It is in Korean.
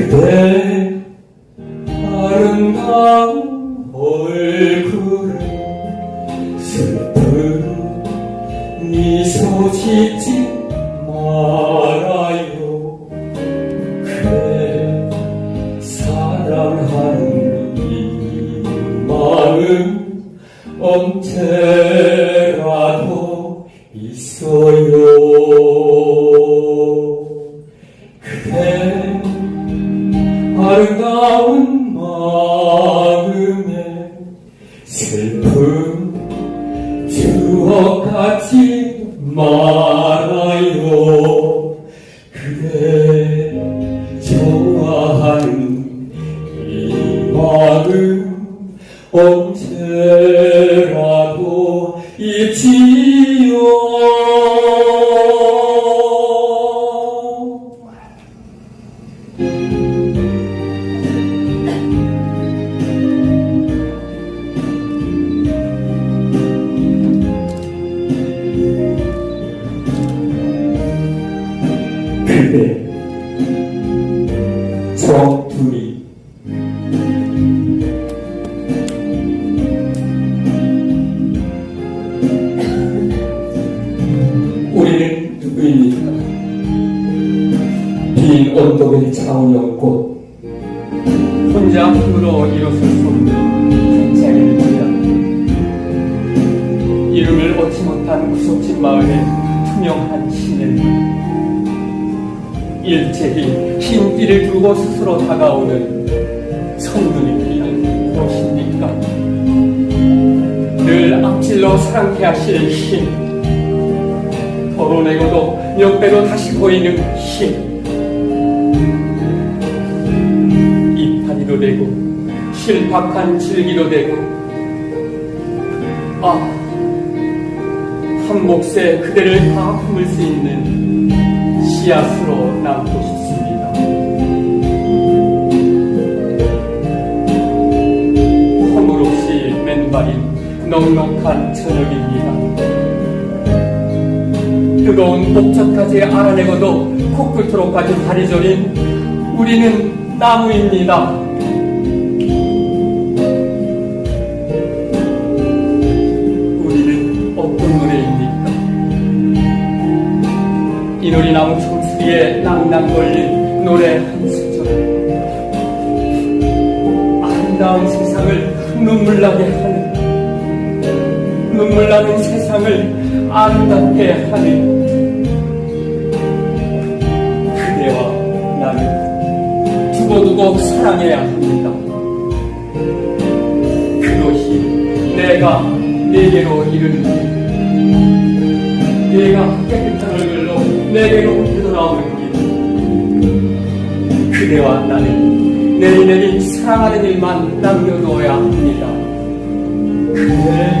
그대 아름다운 얼굴에 슬픈 미소 짓지 말아요. 그대 사랑하는 이 마음 언제라도 있어요. 아름다운 마음에 슬픈 추억 같지 말아요. 그대 좋아하는 이 마음 언제라도 잊지요 그대 저 둘이 우리는 누구입니까? 빈 언덕의 차원연꽃 혼자 힘으로 일어설 수 없는 굉장입니다. 이름을 얻지 못한 구석진 마을의 투명한 신은 일제히 흰 띠를 두고 스스로 다가오는 성분이 무엇입니까? 늘 앞질러 사랑케 하시는 힘, 덜어내고도 몇 배로 다시 보이는 힘, 이파리도 되고 실박한 질기도 되고, 아, 한 몫에 그대를 다 품을 수 있는 씨앗으로 남고 싶습니다. 허물 없이 맨발인 넉넉한 저녁입니다. 뜨거운 목젖까지 알아내고도 코끝으로까지 다리 저린 우리는 나무입니다. 우리는 어떤 노래입니까? 이 놀이나무 총수리에 낭낭 걸린 노래 한 소절 아름다운 세상을 눈물 나게 하는 눈물 나는 세상을 아름답게 하는 그대와 나는 두고두고 사랑해야 합니다. 그것이 내가 내게로 이르는 길 내가 깨끗한 얼굴로 내게로 되 돌아오는 길. 그대와 나는 내일내일 사랑하는 일만 남겨둬야 합니다. 그대